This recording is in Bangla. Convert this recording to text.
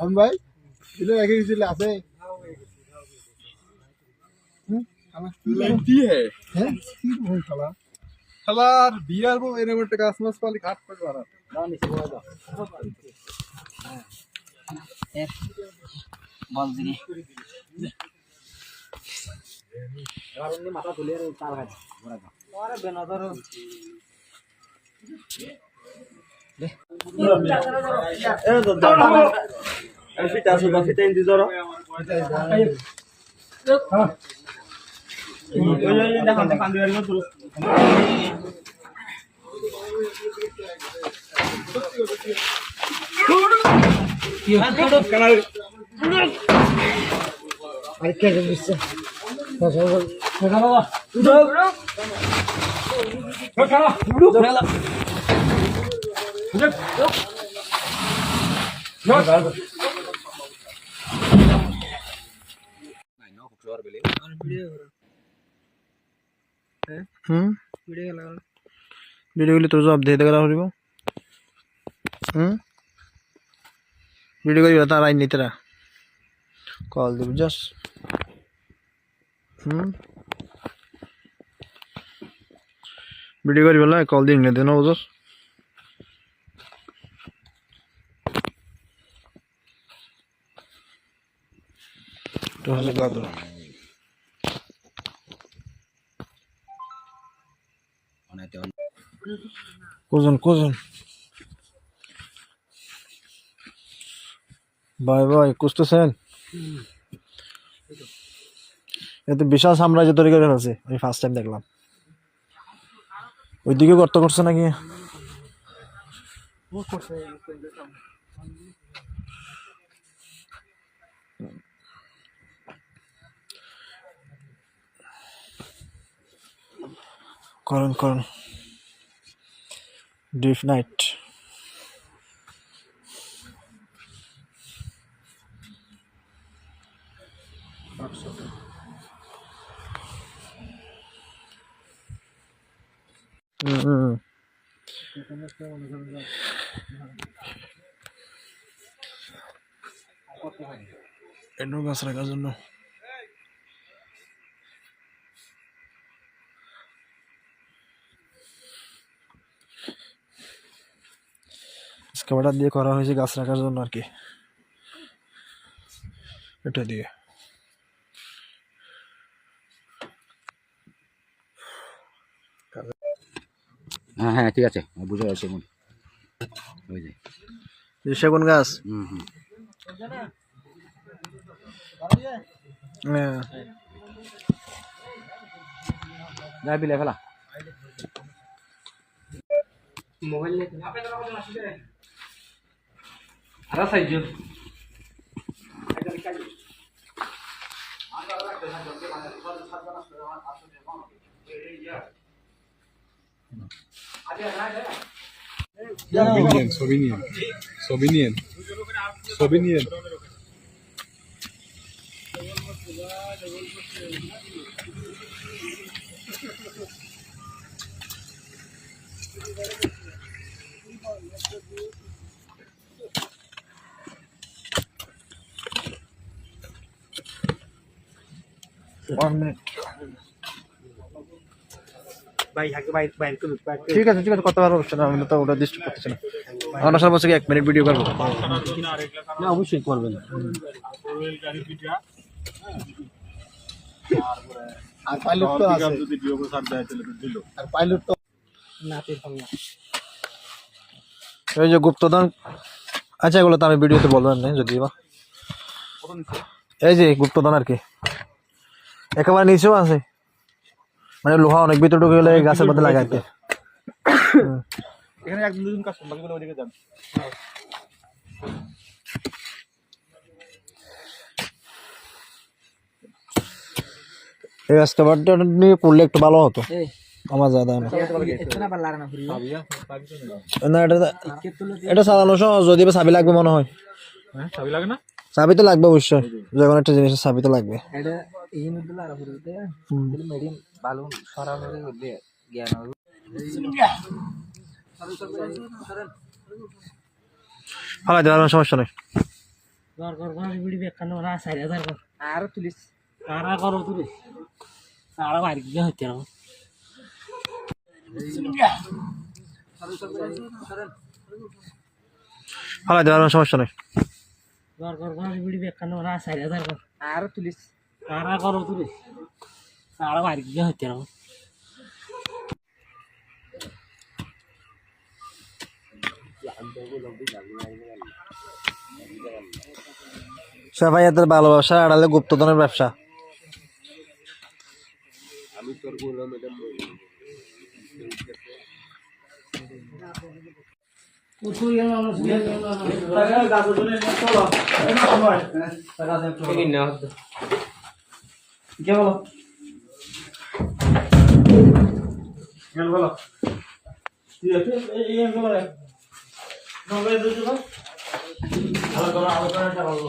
হন ভাই দিলে রেখে গেছিল আছে? খেলার বিয়ার বউ এরম একটা গাছ মাছ পালি ঘাট পাবে বাড়া। বল দিনি মাথা তুলে চাল খাই বেনজর। ফিটা আছে বা ফিটা ইন্দি ধরো দেখান দেখান আর কে দিচ্ছে বাবা Sıcak. Yok. Yok. वीडियो के लिए तो आप दे देगा राहुल को वीडियो को बता रहा है नहीं तेरा कॉल दे जस वीडियो को बोला कॉल देंगे देना उधर হলে গাদর কজন কজন? ভাই ভাই কুসতেছেন এতে বিশাল সাম্রাজ্য তৈরি করে ফেলছে। আমি ফার্স্ট টাইম দেখলাম। ওইদিকে গর্ত করছে নাকি? করুন করুন। ডিপ নাইট হুম এন্ন গাছ রাখার জন্য। স্কাবাটার দিয়ে করা হয়েছে গাছ রাখার জন্য আর কি। এটা দিয়ে। হ্যাঁ হ্যাঁ ঠিক আছে। আমি বুঝে গেছি ওই যে। সেগুন গাছ? হুম হুম। হ্যাঁ। বিলে ফেলা। ছবি নিয়েন ছবি নিয়েন ছবি নিয়েন ছবি নিয়েন ঠিক আছে ঠিক আছে কত বার না আমি তো ওটা ডিস্টার্ব করতেছি না। আমরা সব এক মিনিট ভিডিও করব? না অবশ্যই করবেন। এই যে গুপ্তদান আচ্ছা এগুলো তো আমি ভিডিওতে বলবেন যদি বা এই যে গুপ্তদান আর কি। একেবারে নিচেও আছে। মানে লোহা অনেক ভিতরে ঢুকে গেলে গাছের মধ্যে লাগাইতে এখানে একজন দুজন কাজ বাকিগুলো ওইদিকে যান। এই রাস্তা বাটটা নিয়ে পড়লে একটু ভালো হতো। আমার জাদা না না। এটা এটা চালানো সহজ যদি বা চাবি লাগবে মনে হয়। হ্যাঁ চাবি লাগে না? চাবি তো লাগবে অবশ্যই। যে কোনো একটা জিনিসের চাবি তো লাগবে। এটা এই মধ্যে লাগা পুরোতে মিডিয়াম বালু সরানো দিয়ে জ্ঞান হবে। ফালাই দেওয়ার সমস্যা নেই। কর কর কর বিড়ি বেকানো না চার হাজার কর আর তুলিস। কারা করো তুলে। সারা বাড়ি গিয়ে হচ্ছে না ফালাই দেওয়ার কোনো সমস্যা নেই। কর কর কর বিড়ি বেকানো না হাজার কর আর তুলিস। ആരാ ভালোবাসা നാളെ വരയ്ക്കാൻ പറ്റണം ব্যবসা আড়ালে গুপ্তধনের ব্যবসা কে বলো। গেল বলো আলোচনা আলোচনাটা ভালো